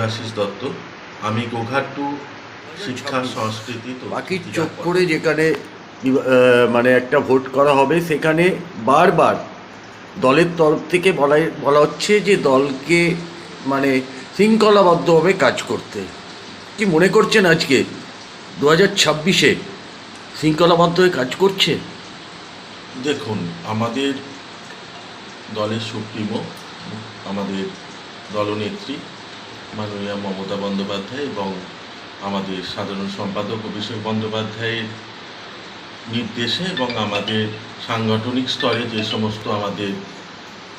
দেবাশিস দত্ত। আমি গোঘাট্টু শিক্ষা সংস্কৃতি বাকি চোখ করে যেখানে মানে একটা ভোট করা হবে সেখানে বারবার দলের তরফ থেকে বলা বলা হচ্ছে যে দলকে মানে শৃঙ্খলাবদ্ধভাবে কাজ করতে। কি মনে করছেন আজকে? দু হাজার ছাব্বিশে শৃঙ্খলাবদ্ধ হয়ে কাজ করছে? দেখুন আমাদের দলের সুপ্রিমো আমাদের দলনেত্রী মাননীয়া মমতা বন্দ্যোপাধ্যায় এবং আমাদের সাধারণ সম্পাদক অভিষেক বন্দ্যোপাধ্যায়ের নির্দেশে এবং আমাদের সাংগঠনিক স্তরে যে সমস্ত আমাদের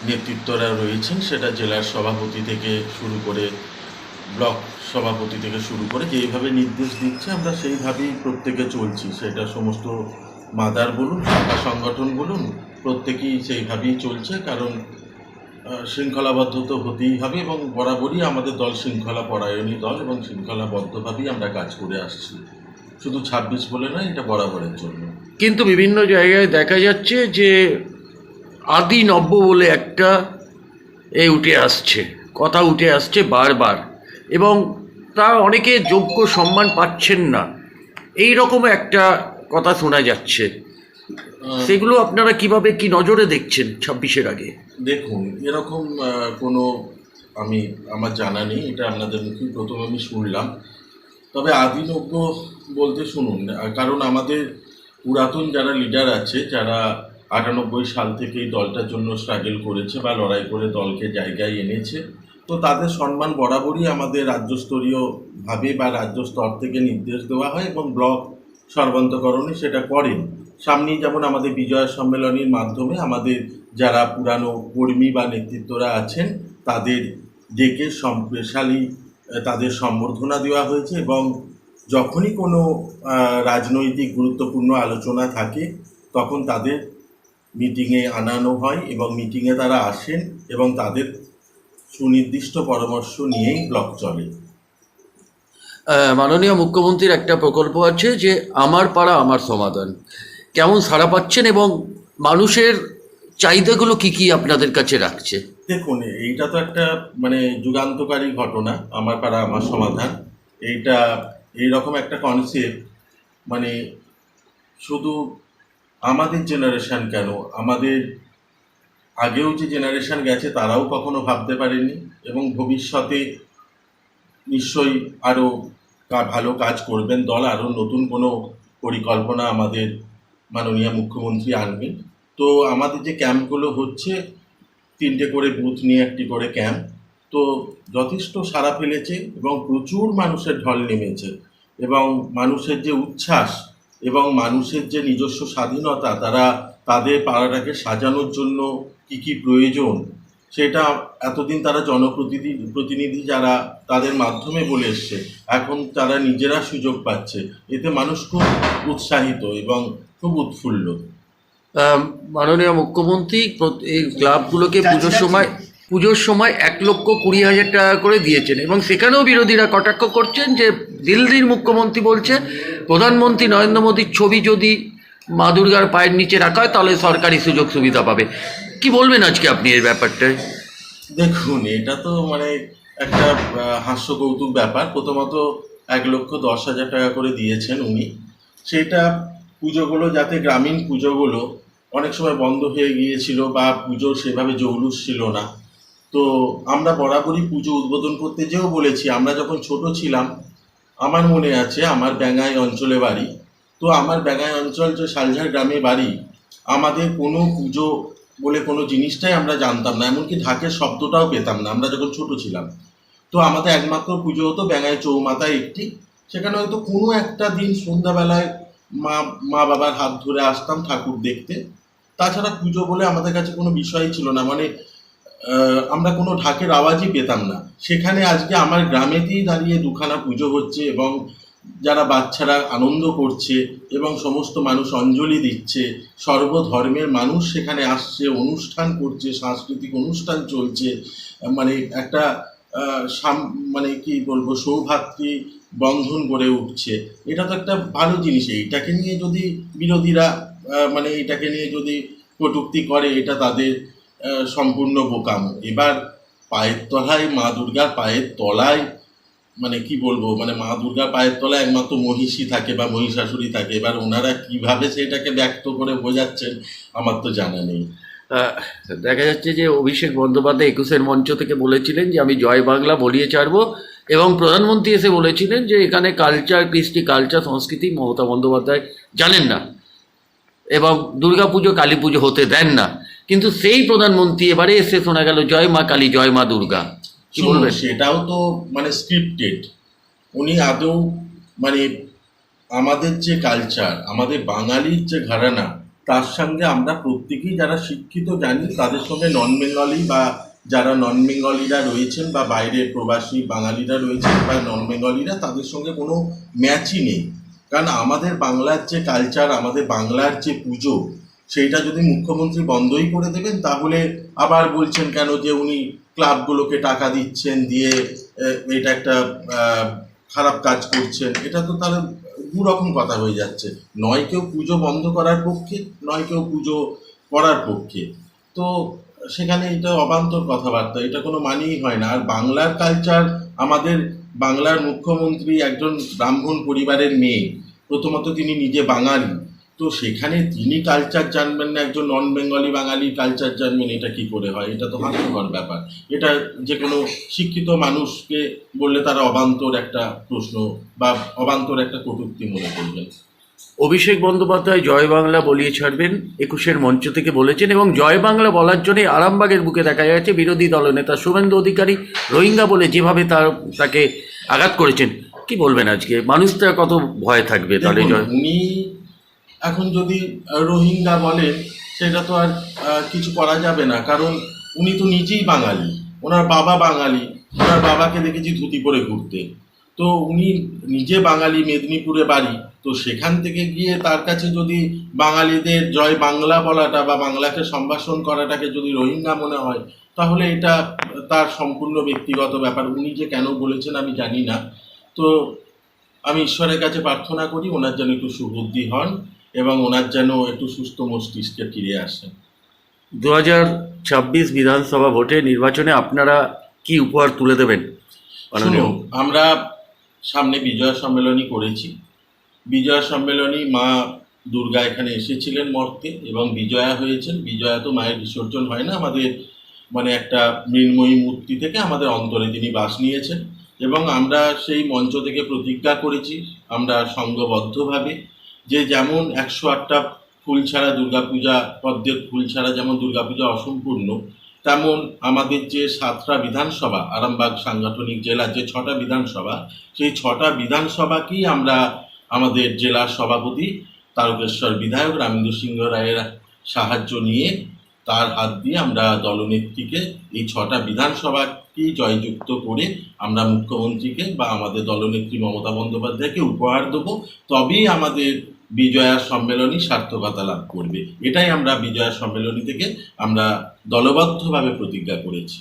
নেতৃত্বরা রয়েছেন, সেটা জেলার সভাপতি থেকে শুরু করে, ব্লক সভাপতি থেকে শুরু করে যেইভাবে নির্দেশ দিচ্ছে, আমরা সেইভাবেই প্রত্যেকে চলছি। সেটা সমস্ত মাদার বলুন সংগঠন বলুন, প্রত্যেকেই সেইভাবেই চলছে, কারণ শৃঙ্খলাবদ্ধ তো হতেই হবে এবং বরাবরই আমাদের দল শৃঙ্খলা পরায়ণী দল এবং শৃঙ্খলাবদ্ধভাবেই আমরা কাজ করে আসছি। শুধু ছাব্বিশ বলে নয়, এটা বরাবরের জন্য। কিন্তু বিভিন্ন জায়গায় দেখা যাচ্ছে যে আদি নব্য বলে একটা এ উঠে আসছে, কথা উঠে আসছে বারবার এবং তা অনেকে যোগ্য সম্মান পাচ্ছেন না। এই রকম একটা কথা শোনা যাচ্ছে। সেগুলো আপনারা কীভাবে কি নজরে দেখছেন ছাব্বিশের আগে? দেখুন এরকম কোনো আমি আমার জানা নেই এটা আপনাদের মুখে প্রথম আমি শুনলাম। তবে আদিনজ্ঞ বলতে শুনুন কারণ আমাদের পুরাতন যারা লিডার আছে যারা আটানব্বই সাল থেকে এই দলটার জন্য স্ট্রাগল করেছে বা লড়াই করে দলকে জায়গায় এনেছে তো তাদের সম্মান বরাবরই আমাদের রাজ্যস্তরীয়ভাবে বা রাজ্য স্তর থেকে নির্দেশ দেওয়া হয় এবং ব্লক সর্বান্তকরণে সেটা করেন। সামনেই যেমন আমাদের বিজয় সম্মেলনের মাধ্যমে আমাদের যারা পুরানো কর্মী বা নেতৃত্বরা আছেন, তাদের ডেকে স্পেশালি তাদের সম্বর্ধনা দেওয়া হয়েছে এবং যখনই কোনো রাজনৈতিক গুরুত্বপূর্ণ আলোচনা থাকে, তখন তাদের মিটিংয়ে আনানো হয় এবং মিটিংয়ে তারা আসেন এবং তাদের সুনির্দিষ্ট পরামর্শ নিয়েই ব্লক চলে। মাননীয় মুখ্যমন্ত্রীর একটা প্রকল্প আছে যে আমার পাড়া, আমার সমাধান। কেমন সাড়া পাচ্ছেন এবং মানুষের চাহিদাগুলো কি কি আপনাদের কাছে রাখছে? দেখুন, এইটা তো একটা মানে যুগান্তকারী ঘটনা, আমার পাড়া, আমার সমাধান। এইটা এইরকম একটা কনসেপ্ট মানে শুধু আমাদের জেনারেশান কেন, আমাদের আগেও যে জেনারেশান গেছে, তারাও কখনো ভাবতে পারেনি এবং ভবিষ্যতে নিশ্চয়ই আরও ভালো কাজ করবেন, দল আরও নতুন কোনো পরিকল্পনা আমাদের মাননীয় মুখ্যমন্ত্রী আনবেন। তো আমাদের যে ক্যাম্পগুলো হচ্ছে, তিনটে করে বুথ নিয়ে একটি করে ক্যাম্প। তো যথেষ্ট সাড়া ফেলেছে এবং প্রচুর মানুষের ঢল নেমেছে এবং মানুষের যে উচ্ছ্বাস এবং মানুষের যে নিজস্ব স্বাধীনতা, তারা তাদের পাড়াটাকে সাজানোর জন্য কি কি প্রয়োজন সেটা এতদিন তারা জনপ্রতিনিধি প্রতিনিধি যারা তাদের মাধ্যমে বলে এসছে এখন তারা নিজেরা সুযোগ পাচ্ছে। এতে মানুষ খুব উৎসাহিত এবং খুব উৎফুল্ল। মাননীয় মুখ্যমন্ত্রী এই ক্লাবগুলোকে পুজোর সময় পুজোর সময় এক লক্ষ কুড়ি হাজার টাকা করে দিয়েছেন এবং সেখানেও বিরোধীরা কটাক্ষ করছেন যে দিল্লির মুখ্যমন্ত্রী বলছে প্রধানমন্ত্রী নরেন্দ্র মোদীর ছবি যদি মা দুর্গার পায়ের নিচে রাখা হয় তাহলে সরকারি সুযোগ সুবিধা পাবে। কি বলবেন আজকে আপনি এই ব্যাপারটায় দেখুন, এটা তো মানে একটা হাস্য কৌতুক ব্যাপার। প্রথমত এক লক্ষ দশ হাজার টাকা করে দিয়েছেন উনি। সেটা পুজোগুলো যাতে গ্রামীণ পুজোগুলো অনেক সময় বন্ধ হয়ে গিয়েছিল বা পুজো সেভাবে জৌলুস ছিল না। তো আমরা বরাবরই পুজো উদ্বোধন করতে যেও বলেছি। আমরা যখন ছোট ছিলাম, আমার মনে আছে আমার ব্যাঙ্গাই অঞ্চলে বাড়ি। তো আমার ব্যাঙ্গাই অঞ্চল যে শালঝার গ্রামে বাড়ি, আমাদের কোনো পুজো বলে কোনো জিনিসটাই আমরা জানতাম না, এমনকি ঢাকের শব্দটাও পেতাম না, আমরা যখন ছোট ছিলাম। তো আমাদের একমাত্র পুজো হতো ব্যাঙায় চৌমাথায় একটি, সেখানে হয়তো কোনো একটা দিন সন্ধ্যাবেলায় মা মা বাবার হাত ধরে আসতাম ঠাকুর দেখতে। তাছাড়া পুজো বলে আমাদের কাছে কোনো বিষয়ই ছিল না মানে আমরা কোনো ঢাকের আওয়াজই পেতাম না। সেখানে আজকে আমার গ্রামেতেই দাঁড়িয়ে দুখানা পুজো হচ্ছে এবং যারা বাচ্চারা আনন্দ করছে এবং সমস্ত মানুষ অঞ্জলি দিচ্ছে, সর্বধর্মের মানুষ সেখানে আসছে, অনুষ্ঠান করছে, সাংস্কৃতিক অনুষ্ঠান চলছে মানে একটা সাম- মানে কি বলব, সৌভাতৃ বন্ধন গড়ে উঠছে। এটা তো একটা ভালো জিনিস। এইটাকে নিয়ে যদি বিরোধীরা মানে এটাকে নিয়ে যদি কটুক্তি করে, এটা তাদের সম্পূর্ণ বোকামো। এবার পায়ের তলায়, মা দুর্গার পায়ের তলায় মানে কি বলব মানে মা দুর্গা পায়ের তলায় একমাত্র মহিষী থাকে বা মহিষাসুরী থাকে, এবার ওনারা কীভাবে সেটাকে ব্যক্ত করে বোঝাচ্ছেন আমার তো জানা নেই। দেখা যাচ্ছে যে অভিষেক বন্দ্যোপাধ্যায় একুশের মঞ্চ থেকে বলেছিলেন যে, আমি জয় বাংলা বলিয়ে ছাড়বো। এবং প্রধানমন্ত্রী এসে বলেছিলেন যে, এখানে কালচার কৃষ্টি কালচার সংস্কৃতি মমতা বন্দ্যোপাধ্যায় জানেন না এবং দুর্গাপুজো কালী পুজো হতে দেন না। কিন্তু সেই প্রধানমন্ত্রী এবারে এসে শোনা গেল, জয় মা কালী, জয় মা দুর্গা। কি বলবেন সেটাও তো মানে স্ক্রিপ্টেড উনি আদৌ মানে আমাদের যে কালচার আমাদের বাঙালির যে ঘরানা তার সঙ্গে আমরা প্রত্যেকেই যারা শিক্ষিত জানি তাদের সঙ্গে নন বেঙ্গলি বা যারা নন বেঙ্গলিরা রয়েছেন বা বাইরের প্রবাসী বাঙালিরা রয়েছেন বা নন বেঙ্গলিরা তাদের সঙ্গে কোনো ম্যাচই নেই। কারণ আমাদের বাংলার যে কালচার আমাদের বাংলার যে পুজো সেইটা যদি মুখ্যমন্ত্রী বন্ধই করে দেবেন তাহলে আবার বলছেন কেন যে উনি ক্লাবগুলোকে টাকা দিচ্ছেন, দিয়ে এটা একটা খারাপ কাজ করছেন। এটা তো তাহলে দু রকম কথা হয়ে যাচ্ছে। নয় কেউ পুজো বন্ধ করার পক্ষে, নয় কেউ পুজো করার পক্ষে। তো সেখানে এটা অবান্তর কথাবার্তা, এটা কোনো মানেই হয় না। আর বাংলার কালচার, আমাদের বাংলার মুখ্যমন্ত্রী একজন ব্রাহ্মণ পরিবারের মেয়ে, প্রথমত তিনি নিজে বাঙালি। তো সেখানে তিনি কালচার জানবেন না একজন নন বেঙ্গলি বাঙালি কালচার জানবেন এটা কি করে হয়? এটা তো হাস্যকর ব্যাপার। এটা যে কোনো শিক্ষিত মানুষকে বললে তারা অবান্তর একটা প্রশ্ন বা অবান্তর একটা কটূক্তি মনে করবেন। অভিষেক বন্দ্যোপাধ্যায় জয় বাংলা বলিয়ে ছাড়বেন একুশের মঞ্চ থেকে বলেছেন এবং জয় বাংলা বলার জন্য আরামবাগের বুকে দেখা যাচ্ছে বিরোধী দলনেতা শুভেন্দু অধিকারী রোহিঙ্গা বলে যেভাবে তার তাকে আঘাত করেছেন কি বলবেন আজকে? মানুষটা কত ভয় থাকবে তাহলে জয়? উনি এখন যদি রোহিঙ্গা বলেন সেটা তো আর কিছু করা যাবে না। কারণ উনি তো নিজেই বাঙালি। ওনার বাবা বাঙালি। ওনার বাবাকে দেখেছি ধুতি পরে ঘুরতে। তো উনি নিজে বাঙালি, মেদিনীপুরে বাড়ি। তো সেখান থেকে গিয়ে তার কাছে যদি বাঙালিদের জয় বাংলা বলাটা বা বাংলাকে সম্ভাষণ করাটাকে যদি রোহিঙ্গা মনে হয়, তাহলে এটা তার সম্পূর্ণ ব্যক্তিগত ব্যাপার। উনি যে কেন বলেছেন আমি জানি না। তো আমি ঈশ্বরের কাছে প্রার্থনা করি, ওনার যেন একটু সুবুদ্ধি হন। এবং ওনার যেন একটু সুস্থ মস্তিষ্কে ফিরে আসেন দু হাজার ছাব্বিশ বিধানসভা ভোটে নির্বাচনে আপনারা কি উপহার তুলে দেবেন? আমরা সামনে বিজয় সম্মেলনী করেছি। বিজয় সম্মেলনী মা দুর্গা এখানে এসেছিলেন মর্তে এবং বিজয়া হয়েছেন। বিজয়া তো মায়ের বিসর্জন হয় না আমাদের মানে একটা মৃন্ময়ী মূর্তি থেকে আমাদের অন্তরে তিনি বাস নিয়েছেন। এবং আমরা সেই মঞ্চ থেকে প্রতিজ্ঞা করেছি আমরা সংঘবদ্ধভাবে যে যেমন একশো আটটা ফুল ছাড়া দুর্গাপূজা, পদ্মের ফুল ছাড়া যেমন দুর্গাপূজা অসম্পূর্ণ, তেমন আমাদের যে সাতটা বিধানসভা, আরামবাগ সাংগঠনিক জেলার যে ছটা বিধানসভা, সেই ছটা বিধানসভাকেই আমরা আমাদের জেলার সভাপতি তারকেশ্বর বিধায়ক রামেন্দ্র সিংহ রায়ের সাহায্য নিয়ে তার হাত দিয়ে আমরা দলনেত্রীকে এই ছটা বিধানসভাকেই জয়যুক্ত করে আমরা মুখ্যমন্ত্রীকে বা আমাদের দলনেত্রী মমতা বন্দ্যোপাধ্যায়কে উপহার দেবো। তবেই আমাদের বিজয়া সম্মেলনী সার্থকতা লাভ করবে। এটাই আমরা বিজয়া সম্মেলনী থেকে আমরা দলবদ্ধভাবে প্রতিজ্ঞা করেছি।